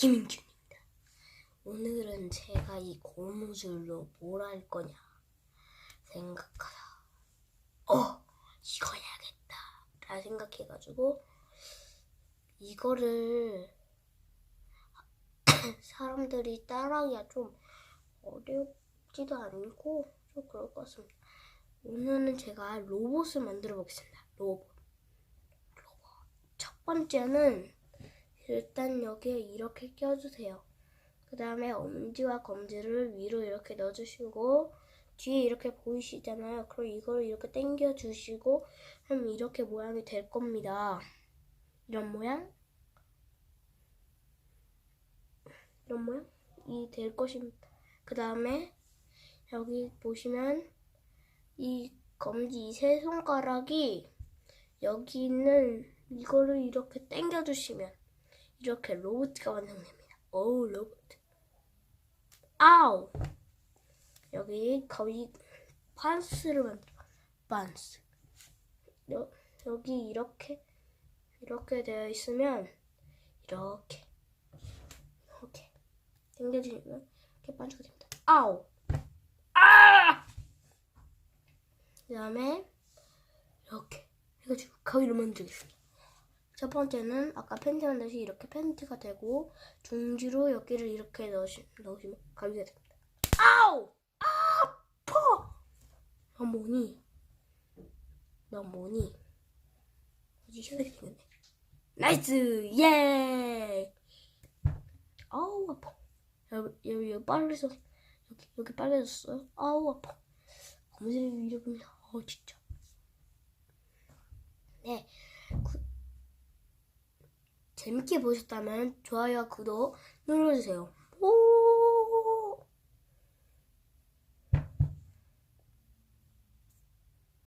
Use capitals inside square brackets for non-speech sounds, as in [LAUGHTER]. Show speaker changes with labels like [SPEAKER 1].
[SPEAKER 1] 김인균입니다. 오늘은 제가 이 고무줄로 뭘 할 거냐 생각하다 어 이거 해야겠다 라 생각해가지고 이거를 [COUGHS] 사람들이 따라하기가 좀 어렵지도 않고 좀 그럴 것 같습니다. 오늘은 제가 로봇을 만들어 보겠습니다. 로봇. 로봇. 첫 번째는 일단 여기에 이렇게 껴주세요. 그 다음에 엄지와 검지를 위로 이렇게 넣어주시고 뒤에 이렇게 보이시잖아요. 그럼 이걸 이렇게 당겨 주시고 그럼 이렇게 모양이 될 겁니다. 이런 모양? 이런 모양? 이 될 것입니다. 그 다음에 여기 보시면 이 검지 이 세 손가락이 여기 있는 이거를 이렇게 당겨 주시면 이렇게 로봇가 완성됩니다. 오 로봇. 아우. 여기 거의 판스를 만들어. 판스. 여, 여기 이렇게 이렇게 되어 있으면 이렇게 이렇게 당겨주시면 이렇게 반죽이 됩니다. 아우. 아! 그 다음에 이렇게 해가지고 가위로 만들겠습니다. 첫 번째는 아까 팬티 만듯이 이렇게 팬티가 되고 중지로 여기를 이렇게 넣으시, 넣으시면 가위가 됩니다. 아우! 아파! 너 뭐니? 너 뭐니? 아주 희한하게 생겼네. 나이스! 예! 아우 아파. 여기, 여기, 빨개졌어. 여기, 여기 빨개졌어요. 아우 아파. 검색이 이러면 어 진짜. 네. 구- 재밌게 보셨다면 좋아요와 구독 눌러주세요.